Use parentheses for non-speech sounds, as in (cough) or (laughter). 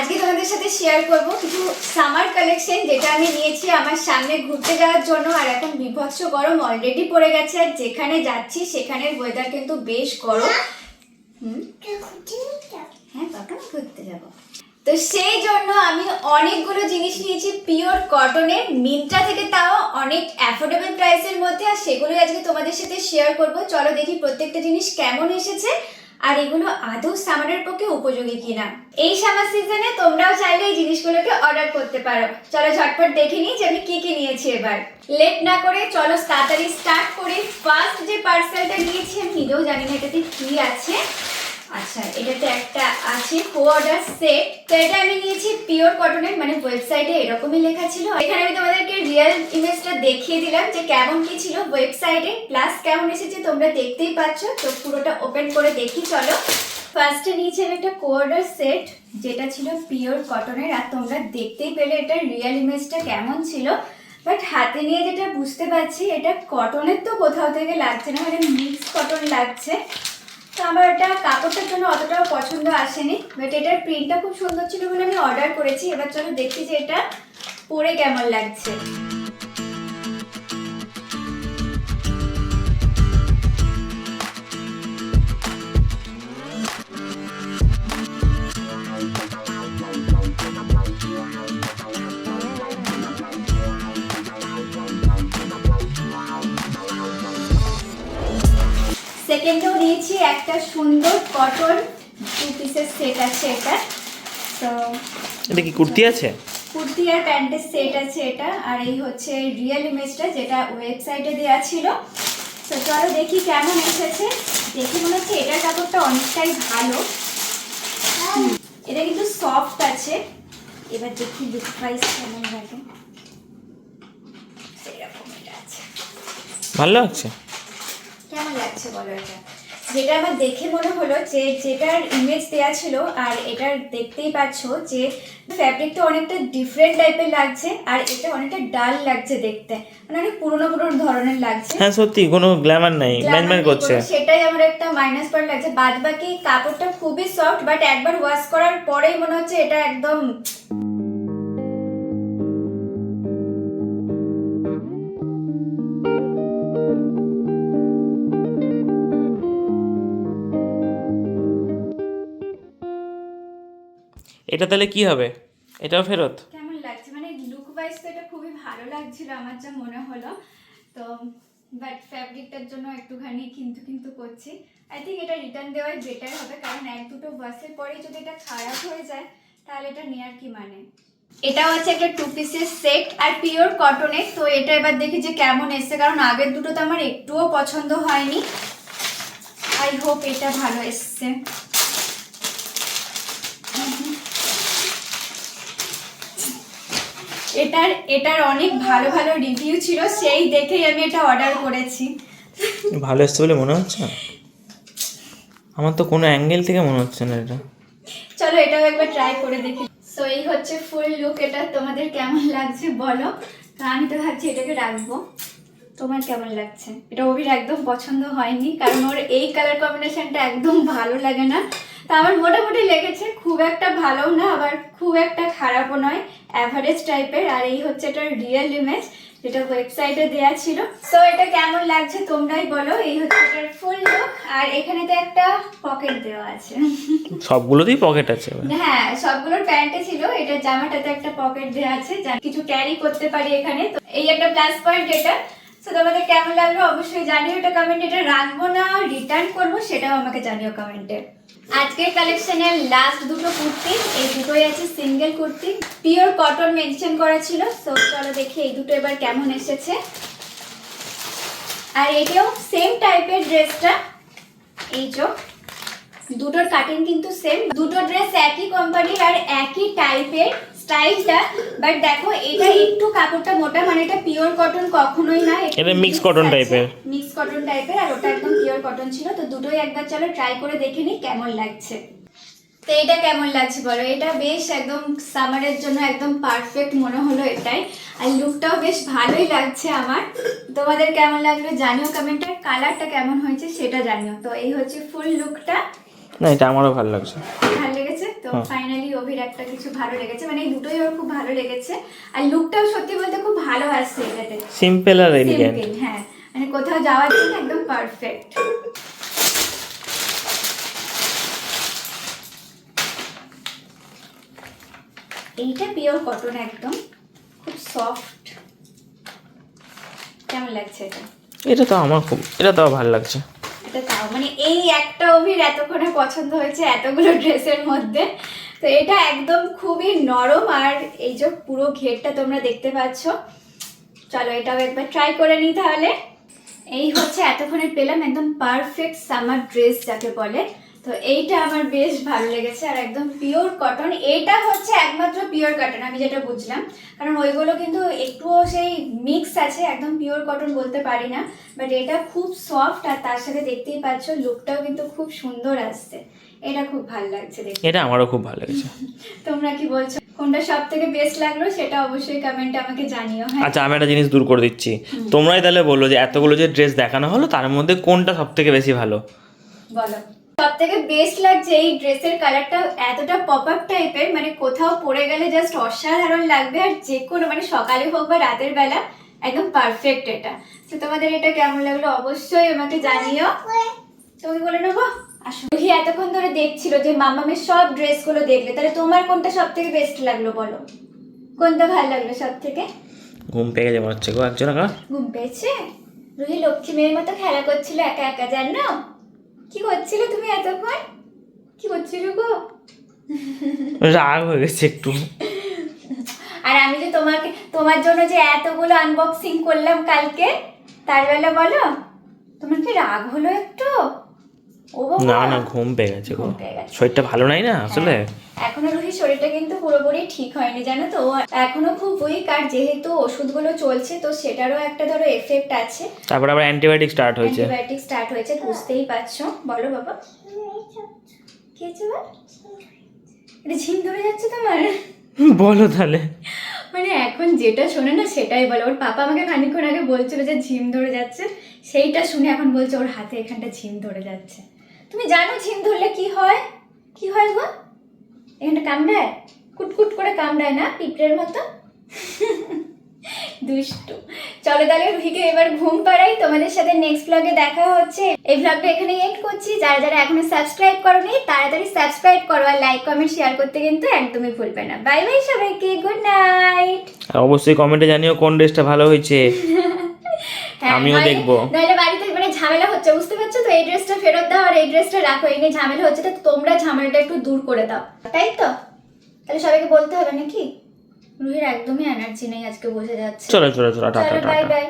আজকে তোমাদের সাথে শেয়ার করব কিছু সামার কালেকশন যেটা আমি নিয়েছি আমার সামনে ঘুরতে যাওয়ার জন্য, আর এখন বিভৎস গরম অলরেডি পড়ে গেছে, আর যেখানে যাচ্ছি সেখানের ওয়েদার কিন্তু বেশ গরম। হুম? হ্যাঁ তখন ঘুরতে যাব। তো সেই জন্য আমি অনেকগুলো জিনিস নিয়েছি পিওর কটনের মিন্ত্রা থেকে তাও অনেক অ্যাফোর্ডেবল প্রাইসের মধ্যে, আর সেগুলোই আজকে তোমাদের সাথে শেয়ার করব। চলো দেখি প্রত্যেকটা জিনিস কেমন এসেছে। আর এগুলো আদৌ সামারের পক্ষে উপযোগী কিনা? এই সামার সিজনে তোমরাও চাইলে এই জিনিসগুলোকে অর্ডার করতে পারো। চলো ঝটপট দেখে নিই যে আমি কি কি নিয়েছি এবার। লেট না করে চলো তাড়াতাড়ি স্টার্ট করে। ফার্স্ট যে পার্সেলটা নিয়েছি, আমি নিজেও জানি না এটাতে কি আছে। আচ্ছা এটাতে একটা আছে কো অর্ডার সেট তো এটা আমি নিয়েছি পিওর কটনের মানে ওয়েবসাইটে এরকমই লেখা ছিল। এখানে আমি তোমাদেরকে রিয়েল ইমেজটা দেখিয়ে দিলাম যে কেমন কি ছিল ওয়েবসাইটে প্লাস কেমন এসেছে তোমরা দেখতেই পাচ্ছ। তো পুরোটা ওপেন করে দেখি, চলো। ফার্স্টে নিয়েছি আমি একটা অর্ডার সেট যেটা ছিল পিওর কটনের আর তোমরা দেখতেই পেলে এটা রিয়েল ইমেজটা কেমন ছিল। বাট হাতে নিয়ে যেটা বুঝতে পারছি, এটা কটনের তো কোথাও থেকে লাগছে না মানে মিক্স কটন লাগছে। তো আমার এটা কাপড়টার জন্য অতটাও পছন্দ আসেনি বাট এটার প্রিন্টটা খুব সুন্দর ছিল বলে আমি অর্ডার করেছি। এবার চলো দেখি যে এটা পরে কেমন লাগছে। সেকেন্ডেও নিয়েছি একটা সুন্দর কটন টু পিসের সেট আছে এটা। তো এটা কি কুর্তি আছে? কুর্তি আর প্যান্টের সেট আছে এটা আর এই হচ্ছে রিয়েল ইমেজটা যেটা ওয়েবসাইটে দেওয়া ছিল। তো চলো দেখি কেমন এসেছে। দেখে মনে হচ্ছে এটার কাপড়টা অনেকটাই ভালো। এটা কিন্তু সফট আছে। এবার দেখি লুক প্রাইস কেমন লাগে সেরকম এটা আছে। ভালো লাগছে? কেমন লাগছে বলো এটা? যেটা আমার দেখে মনে হলো যে যেটার ইমেজ দেওয়া ছিল আর এটার দেখতেই পাচ্ছ যে ফ্যাব্রিকটা অনেকটা ডিফারেন্ট টাইপের লাগছে আর এটা অনেকটা ডাল লাগছে দেখতে। মানে অনেক পুরনো পুরনো ধরনের লাগছে। হ্যাঁ সত্যি কোনো গ্ল্যামার নাই ম্যানম্যান করছে। সেটাই আমার একটা মাইনাস পয়েন্ট লাগছে। বাদ বাকি কাপড়টা খুবই সফট বাট একবার ওয়াশ করার পরেই মনে হচ্ছে এটা একদম এটা তাহলে কি হবে? এটাও ফেরত? কেমন লাগছে? মানে লুক ওয়াইজ তো এটা খুবই ভালো লাগছিল, আমার যা মনে হলো। তো বাট ফ্যাব্রিকটার জন্য একটুখানি কিন্তু কিন্তু করছি। আই থিঙ্ক এটা রিটার্ন দেওয়াই বেটার হবে, কারণ এক দুটো ওয়াশের পরেই যদি এটা খারাপ হয়ে যায়, তাহলে এটা নেওয়ার কি মানে? এটাও আছে একটা টু পিসের সেট আর পিওর কটনের তো এটা এবার দেখি যে কেমন এসছে, কারণ আগের দুটো তো আমার একটুও পছন্দ হয়নি। আই হোপ এটা ভালো এসছে। এটার এটার অনেক ভালো ভালো রিভিউ ছিল সেই দেখেই আমি এটা অর্ডার করেছি। ভালো এসছে বলে মনে হচ্ছে? আমার তো কোনো অ্যাঙ্গেল থেকে মনে হচ্ছে না এটা। চলো এটাও একবার ট্রাই করে দেখি। সো এই হচ্ছে ফুল লুক এটা তোমাদের কেমন লাগছে বলো? তো আমি তো ভাবছি এটাকে রাখব। তোমার কেমন লাগছে? এটা অভির একদম পছন্দ হয়নি কারণ ওর এই কালার কম্বিনেশনটা একদম ভালো লাগে না। তা আমার মোটামুটি লেগেছে খুব একটা ভালো না আবার খুব একটা খারাপও নয়। অ্যাভারেজ টাইপের আর এই হচ্ছে এটার রিয়েল ইমেজ যেটা ওয়েবসাইটে দেওয়া ছিল। সো এটা কেমন লাগছে তোমরাই বলো। এই হচ্ছে এটার ফুল লুক আর এখানে তো একটা পকেট দেওয়া আছে। সবগুলোতেই পকেট আছে হ্যাঁ সবগুলোর প্যান্টে ছিল। এটা জামাটাতে একটা পকেট দেওয়া আছে যা কিছু ক্যারি করতে পারি এখানে। তো এই একটা প্লাস পয়েন্ট এটা। তো তোমাদের কেমন লাগল অবশ্যই জানিও। এটা কমেন্টে এটা রাখব না রিটার্ন করব সেটাও আমাকে জানিও কমেন্টে আজকের কালেকশনের লাস্ট দুটো কুর্তি, এই দুটোই আছে single kurti. Pure cotton mention করা ছিল সো চলো দেখি এই দুটো এবার কেমন এসেছে। আর এটাও সেম টাইপের ড্রেসটা এই যে, দুটোর কাটিং কিন্তু সেম দুটো ড্রেস একই কোম্পানির আর একই টাইপের স্টাইলটা বাট দেখো এটা একটু কাপড়টা মোটা মানে এটা পিওর কটন কখনোই না এটা cotton type এর। মিক্স কটন টাইপের আর ওটা একদম পিওর কটন ছিল। তো দুটোই একবার চলো ট্রাই করে দেখে নিই কেমন লাগছে। তো এটা কেমন লাগছে বলো? এটা বেশ একদম সামারের জন্য একদম পারফেক্ট মনে হলো এটাই। আর লুকটাও বেশ ভালোই লাগছে আমার। তোমাদের কেমন লাগল জানিও কমেন্টে কালারটা কেমন হয়েছে সেটা জানিও। তো এই হচ্ছে ফুল লুকটা না এটা আমারও ভালো লাগছে। ভালো লেগেছে? তো হ্যাঁ। ফাইনালি অভির একটা কিছু ভালো লেগেছে। মানে এই দুটোই ওর খুব ভালো লেগেছে। আর লুকটাও সত্যি বলতে খুব ভালো আসছে এটাতে। সিম্পল আর এলিগেন্ট হ্যাঁ। মানে কোথাও যাওয়ার জন্য একদম পারফেক্ট এইটা পিওর কটন একদম। খুব সফট কেমন লাগছে এটা? এটা তো আমার খুব এটা তো ভালো লাগছে। এটা তাও। মানে এই একটা অভির এতক্ষণে পছন্দ হয়েছে এতগুলো ড্রেসের মধ্যে। তো এটা একদম খুবই নরম আর এই যে পুরো ঘেরটা তোমরা দেখতে পাচ্ছ। চলো এটাও একবার ট্রাই করে নিই তাহলে। এই হচ্ছে এতক্ষণে পেলাম একদম পারফেক্ট সামার ড্রেস যাকে বলে। তো এইটা আমার বেশ ভালো লেগেছে আর একদম পিওর কটন এটা হচ্ছে একমাত্র পিওর কটন আমি যেটা বুঝলাম। কারণ ওইগুলো কিন্তু একটুও সেই মিক্স আছে একদম পিওর কটন বলতে পারি না। বাট এটা খুব সফট আর তার সাথে দেখতেই পাচ্ছ লুকটাও কিন্তু খুব সুন্দর আসছে। এটা খুব ভালো লাগছে দেখতে। এটা আমারও খুব ভালো লেগেছে। তোমরা কি বলছো? কোনটা সব থেকে বেস্ট লাগল সেটা অবশ্যই কমেন্টে আমাকে জানিও হ্যাঁ। আচ্ছা আমি একটা জিনিস দূর করে দিচ্ছি। তোমরাই তাহলে বলল যে এতগুলো যে ড্রেস দেখানো হলো তার মধ্যে কোনটা সব থেকে বেশি ভালো? বলো। সব থেকে বেস্ট লাগছে এই ড্রেসের কালারটা এতটা পপ আপ টাইপের মানে কোথাও পরে গেলে জাস্ট অসাধারণ লাগবে আর যে কোনো মানে সকালে হোক বা রাতের বেলা একদম পারফেক্ট এটা। তো তোমাদের এটা কেমন লাগল অবশ্যই আমাকে জানিও। তুমি বলে নেব? আসো। রুহি এতক্ষণ ধরে দেখছিল যে মামামের সব ড্রেসগুলো দেখলে তাহলে তোমার কোনটা সব থেকে বেস্ট লাগল বলো? কোনটা ভালো লাগল সব থেকে ঘুম পেয়ে গেছে মনে হচ্ছে গো একজন ঘুম পেয়েছে? রুহি লক্ষ্মী মেয়ের মতো খেলা করছিল একা একা জানো? কি করছিলে তুমি এতক্ষণ? কি করছিল গো? রাগ হয়ে গেছে একটু। আর আমি যে তোমাকে তোমার জন্য যে এতগুলো আনবক্সিং করলাম কালকে তার বেলা বলো তোমার কি রাগ হলো একটু। না না ঘুম পেয়ে গেছে শরীরটা ভালো নাই না আসলে? হ্যাঁ, এখনও রুহির শরীরটা কিন্তু পুরোপুরি ঠিক হয়নি জানো তো? এখনও খুব উইক আর যেহেতু ওষুধগুলো চলছে তো সেটারও একটা ধরো এফেক্ট আছে। তারপর আবার অ্যান্টিবায়োটিক স্টার্ট হয়েছে। অ্যান্টিবায়োটিক স্টার্ট হয়েছে বুঝতেই পারছ। বলো বাবা। কি হয়েছে বল এটা ঝিম ধরে যাচ্ছে তোমার? বলো তাহলে। মানে এখন যেটা শোনে না সেটাই বলে। ওর পাপা আমাকে খানিকক্ষণ আগে বলছিল যে ঝিম ধরে যাচ্ছে। সেইটা শুনে এখন বলছে ওর হাতে এখানটা ঝিম ধরে যাচ্ছে। তুমি জানো ঝিম ধরলে কি হয়? কি হয় গো? এখানটা কামড়ায়? কুটকুট করে কামড়ায় না পিঁপড়ের মতো? (laughs) দুষ্টু। চলো তাহলে রুহিকে এবার ঘুম পাড়াই। তোমাদের সাথে নেক্সট ব্লগে দেখা হচ্ছে। এই ব্লগটা এখানে এন্ড করছি। যারা যারা এখনও সাবস্ক্রাইব করোনি তাড়াতাড়ি সাবস্ক্রাইব করো আর লাইক কমেন্ট শেয়ার করতে কিন্তু একদমই ভুলবে না। বাই বাই সবাইকে। গুড নাইট অবশ্যই কমেন্টে জানিও কোন ড্রেসটা ভালো হয়েছে। (laughs) আমিও দেখব। নাহলে বাড়িতে মানে ঝামেলা হচ্ছে বুঝতে পারছ তো? এই ড্রেসটা ফেরত দাও আর এই ড্রেসটা রাখো এই নিয়ে ঝামেলা হচ্ছে তো তোমরা ঝামেলাটা একটু দূর করে দাও। তাই তো? তাহলে সবাইকে বলতে হবে নাকি? রুহির একদমই এনার্জি নেই আজকে বসে যাচ্ছে। চলো চলো চলো টাটা টাটা বাই বাই